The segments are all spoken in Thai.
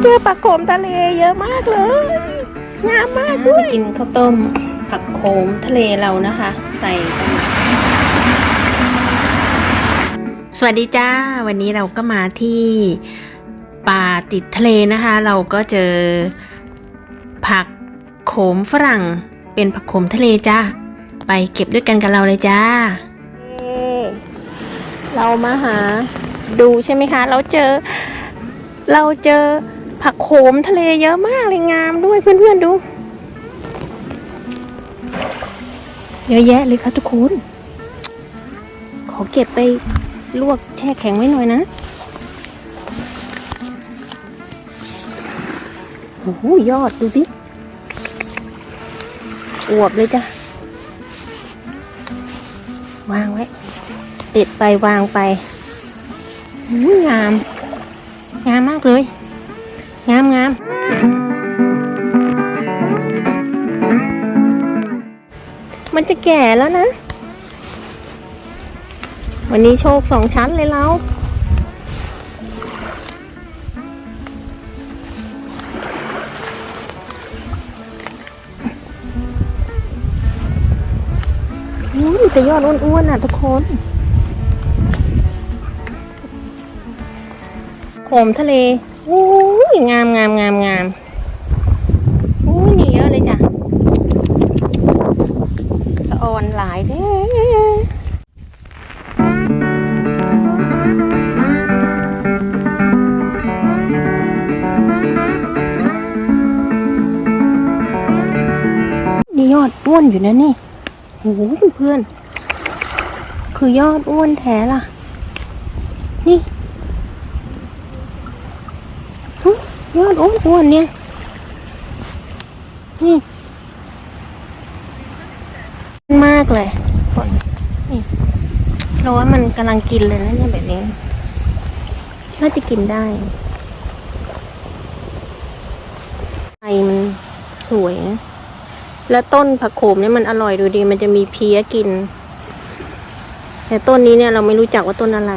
เจอปลาโขมทะเลเยอะมากเลยงามมากด้วยกินข้าวต้มผักโขมทะเลเรานะคะ ใส่สวัสดีจ้า วันนี้เราก็มาที่ป่าติดทะเลนะคะ เราก็เจอผักโขมฝรั่ง เป็นผักโขมทะเลจ้าไปเก็บด้วยกันกับเราเลยจ้า เรามาหาดูใช่ไหมคะ เราเจอ เราเจอ ผักโขมทะเลเยอะมากเลยงามด้วยเพื่อนๆดู เยอะแยะเลยค่ะทุกคน ขอเก็บไปลวกแช่แข็งไว้หน่อยนะโอ้โหยอดดูสิอวบเลยจ้ะ วางไว้ ติดไปวางไปงาม งามมากเลย งามงามมันจะแก่แล้วนะ วันนี้โชคสองชั้นเลยเราอู้แต่ยอดอ้วนๆอะทุกคนโขมทะเลอู้ ยงามงามงามงามอู้ยนี่เยอะเลยจ้ะสะออนหลายเด้นี่ยอดอ้วนอยู่นะนี่โอ้โหเพื่อน คือยอดอ้วนแท้ล่ะ นี่ ยอดอ้วนอ้วนเนี่ย นี่ มากเลยนี่เราว่ามันกำลังกินเลยนะเนี่ยแบบนี้ น่าจะกินได้ใบมันสวย แล้วต้นผักโขมเนี่ยมันอร่อยดูดี มันจะมีเพี้ยกิน แต่ต้นนี้เนี่ยเราไม่รู้จักว่าต้นอะไร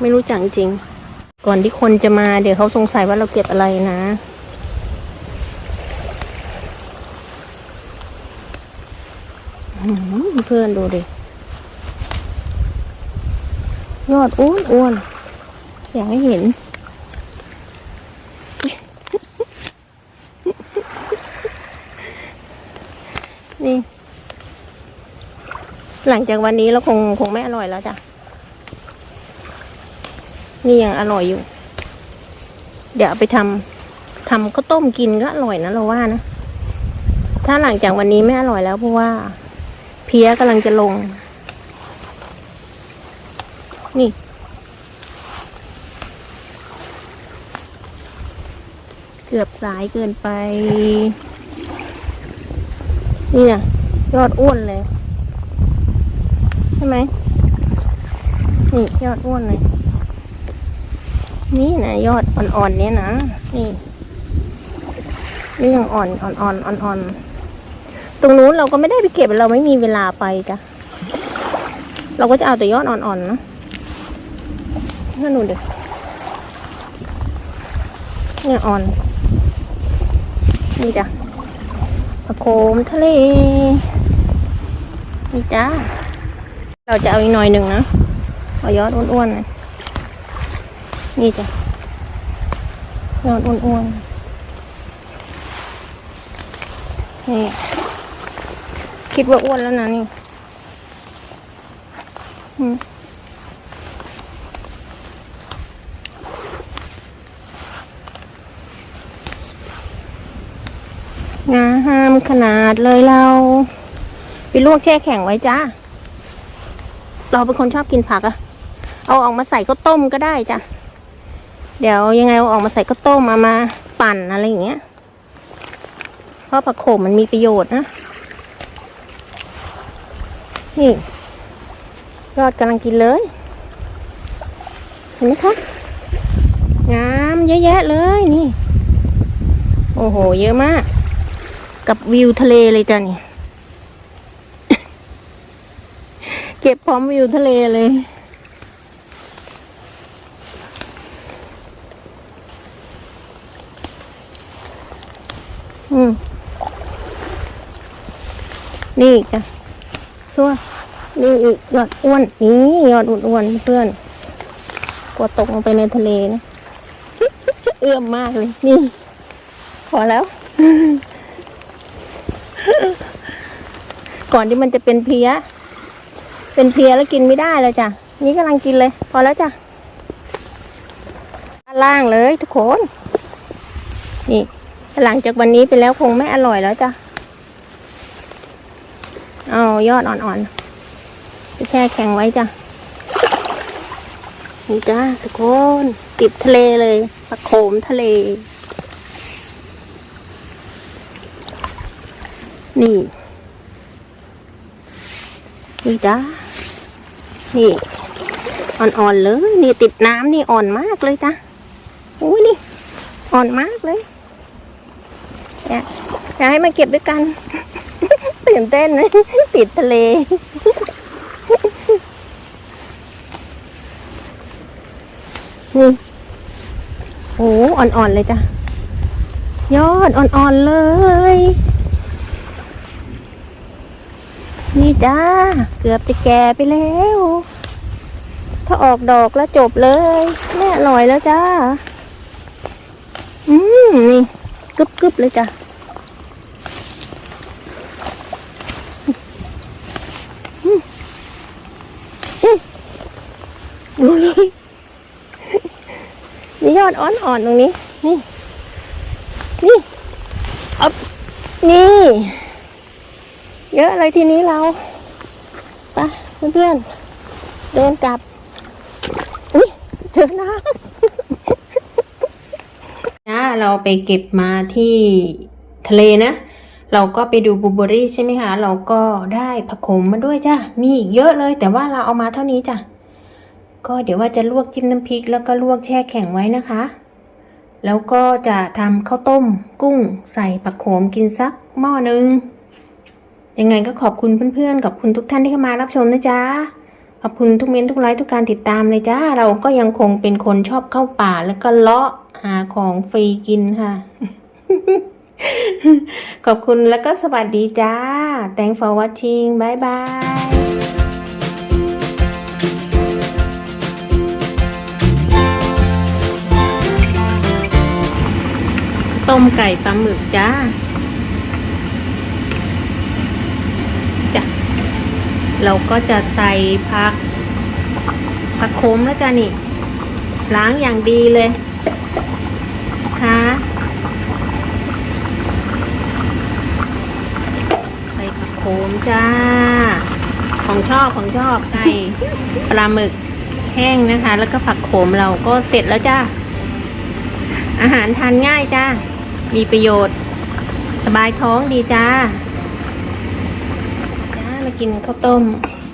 ไม่รู้จักจริง ก่อนที่คนจะมาเดี๋ยวเขาสงสัยว่าเราเก็บอะไรนะเพื่อนดูดิ ยอดอ้วนอ้วนอยากให้เห็น นี่ หลังจากวันนี้เราคงคงไม่อร่อยแล้วจ้ะ นี่ยังอร่อยอยู่ เดี๋ยวเอาไปทำทำข้าวต้มกินก็อร่อยนะเราว่านะ ถ้าหลังจากวันนี้ไม่อร่อยแล้วเพราะว่า เพี้ยกำลังจะลง นี่เกือบสายเกินไปนี่นะยอดอ้วนเลย ใช่ไหม นี่ ยอดอ้วนเลย นี่นะยอดอ่อนๆเนี่ยนะนี่นี่ยังอ่อนอ่อนอ่อนอ่อนตรงนู้นเราก็ไม่ได้ไปเก็บเราไม่มีเวลาไปจ้ะเราก็จะเอาแต่ยอดอ่อนๆนะนั่นนู่นเด็กเนี่ยอ่อน นี่จ้ะผักโขมทะเล นี่จ้าเราจะเอาอีกหน่อยหนึ่งนะเอายอดอ้วนๆหน่อย นี่จ้ะยอดอ้วนๆนี่คิดว่าอ้วนแล้วนะนี่อืมงามขนาดเลยเรา ไปลวกแช่แข็งไว้จ้า เราเป็นคนชอบกินผักอะเอาออกมาใส่ข้าวต้มก็ได้จ้ะ เดี๋ยวยังไงเอาออกมาใส่ข้าวต้มมามาปั่นอะไรอย่างเงี้ย เพราะผักโขมมันมีประโยชน์นะ นี่ ยอดกำลังกินเลย เห็นไหมคะงามเยอะแยะเลยนี่ โอ้โห เยอะมาก กับวิวทะเลเลยจ้ะนี่ เก็บพร้อมวิวทะเลเลย อืมนี่อีกจ้ะซัวนี่อีกยอดอ้วนนี่ยอดอ้วนเพื่อนกลัวตกลงไปในทะเลนะเอื้อมมากเลยนี่พอแล้ว ก่อนที่มันจะเป็นเพี้ย เป็นเพี้ยแล้วกินไม่ได้เลยจ้ะนี่กำลังกินเลย พอแล้วจ้ะด้านล่างเลยทุกคน นี่ หลังจากวันนี้ไปแล้วคงไม่อร่อยแล้วจ้ะเอายอดอ่อนๆไปแช่แข็งไว้จ้ะนี่จ้าทุกคนติดทะเลเลยปลาโขมทะเล นี่ นี่จ้านี่ อ่อนๆเลย นี่ติดน้ำนี่อ่อนมากเลยจ้ะอุ้ยนี่ อ่อนมากเลย อยากอยากให้มาเก็บด้วยกันตื่นเต้นไหมติดทะเล นี่โอ้อ่อนๆเลยจ้ะ ยอดอ่อนๆเลย นี่จ้า เกือบจะแก่ไปแล้ว ถ้าออกดอกแล้วจบเลยแม่อร่อยแล้วจ้า อืมนี่ กึบๆเลยจ้ะดูเลยมียอดอ่อนๆตรงนี้ นี่ นี่อัพนี่ เยอะเลยทีนี้เราไปเพื่อนๆเดินกลับ อุ้ยเจอน้ำ เราไปเก็บมาที่ทะเลนะ เราก็ไปดูบูเบอรี่ใช่ไหมคะ เราก็ได้ผักขมมาด้วยจ้ะ มีอีกเยอะเลย แต่ว่าเราเอามาเท่านี้จ้ะ ก็เดี๋ยวว่าจะลวกจิ้มน้ำพริก แล้วก็ลวกแช่แข็งไว้นะคะ แล้วก็จะทำข้าวต้มกุ้งใส่ผักโขมกินสักหม้อหนึ่งยังไงก็ขอบคุณเพื่อนๆขอบคุณทุกท่านที่เข้ามารับชมนะจ๊ะ อบคุณทุกเมนทุกไลค์ทุกการติดตามเลยจ้า เราก็ยังคงเป็นคนชอบเข้าป่าแล้วก็เลาะหาของฟรีกินค่ะ ขอบคุณแล้วก็สวัสดีจ้า thanks for watching บายบายต้มไก่ปลาหมึกจ้าจ้ะ เราก็จะใส่ผักผักโขมแล้วจ้ะนี่ ล้างอย่างดีเลยค่ะใส่ผักโขมจ้า ของชอบของชอบไก่ปลาหมึกแห้งนะคะ แล้วก็ผักโขมเราก็เสร็จแล้วจ้า อาหารทานง่ายจ้า มีประโยชน์ สบายท้องดีจ้า กินข้าวต้ม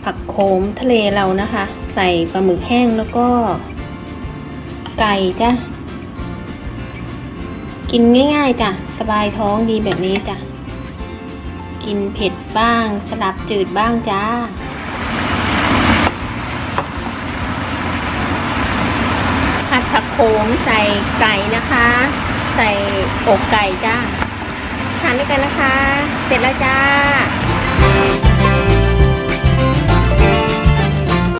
ผักโขมทะเลเรานะคะ ใส่ปลาหมึกแห้งแล้วก็ ไก่จ้ากินง่ายๆจ้ะ สบายท้องดีแบบนี้จ้ะ กินเผ็ดบ้าง สลับจืดบ้างจ้าผัดผักโขมใส่ไก่นะคะ ใส่อกไก่จ้าทานด้วยกันนะคะ เสร็จแล้วจ้า